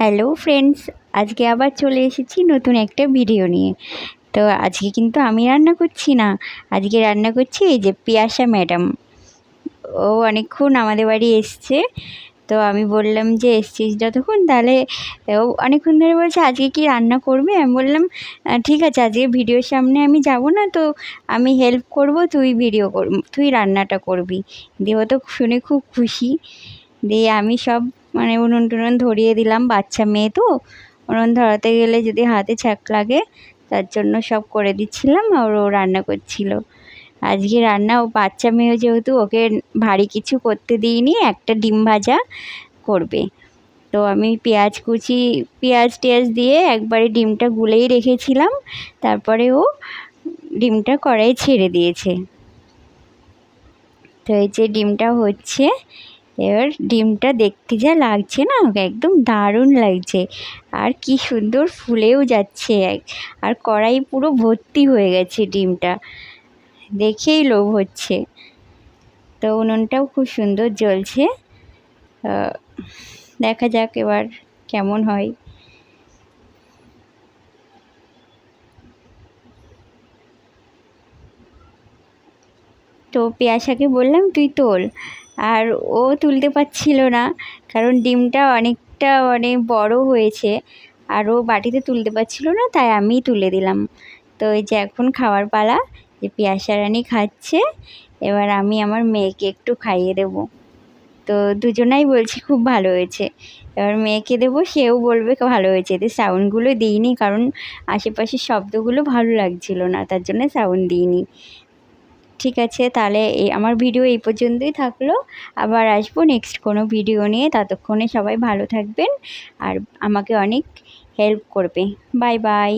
Hello friends, আজকে আবার চলে এসেছি নতুন একটা ভিডিও নিয়ে। তো আজকে কিন্তু আমি রান্না করছি না, আজকে রান্না করছি এই যে পিয়াসা ম্যাডাম। ও অনেকক্ষণ আমাদের বাড়ি এসছে, তো আমি বললাম যে এসছিস যতক্ষণ, তাহলে ও অনেকক্ষণ ধরে বলছে, আজকে কি রান্না করবে? আমি বললাম ঠিক আছে, আজকে ভিডিওর সামনে আমি যাব না, তো আমি হেল্প করব, তুই ভিডিও কর, তুই রান্নাটা করবি। দিয়ে ও তো শুনে খুব খুশি। দিয়ে আমি সব মানে উনুন টুনুন ধরিয়ে দিলাম, বাচ্চা মেয়ে তো। উনুন ধরাতে গেলে যদি হাতে ছ্যাঁক লাগে, তার জন্য সব করে দিচ্ছিলাম আর ও রান্না করছিল। আজকে রান্না, ও বাচ্চা মেয়ে যেহেতু ওকে ভারী কিছু করতে দিইনি, একটা ডিম ভাজা করবে। তো আমি পেঁয়াজ কুচি, পেঁয়াজ টেয়াজ দিয়ে একবারে ডিমটা গুলেই রেখেছিলাম, তারপরে ও ডিমটা কড়াই ছেড়ে দিয়েছে। তো এই যে ডিমটা হচ্ছে এবার ডিমটা দেখতে যা লাগছে না একদম দারুণ লাগছে। আর কি সুন্দর ফুলেও যাচ্ছে এক- আর কড়াই পুরো ভর্তি হয়ে গেছে ডিমটা। দেখেই লোভ হচ্ছে। তো উনুনটাও খুব সুন্দর জ্বলছে। দেখা যাক এবার কেমন হয়। তো পেয়াসাকে বললাম তুই তোল। আর ও তুলতে পারছিল না, কারণ ডিমটা অনেকটা মানে বড় হয়েছে আর ও বাটিতে তুলতে পারছিল না, তাই আমিই তুলে দিলাম। তো এই যে এখন খাওয়ার পালা, যে পিয়াসা রানী খাচ্ছে, এবার আমি আমার মেয়েকে একটু খাইয়ে দেব। তো দুজনাই বলছি খুব ভালো হয়েছে, এবার মেয়েকে দেবো, সেও বলবে ভালো হয়েছে, এতে সাউন্ডগুলো দিইনি, কারণ আশেপাশের শব্দগুলো ভালো লাগছিল না, তার জন্য সাউন্ড দিইনি। ঠিক আছে, তাহলে এই আমার ভিডিও এই পর্যন্তই থাকল। আবার আসব নেক্সট কোনো ভিডিও নিয়ে। ততক্ষণে সবাই ভালো থাকবেন আর আমাকে অনেক হেল্প করবে। Bye bye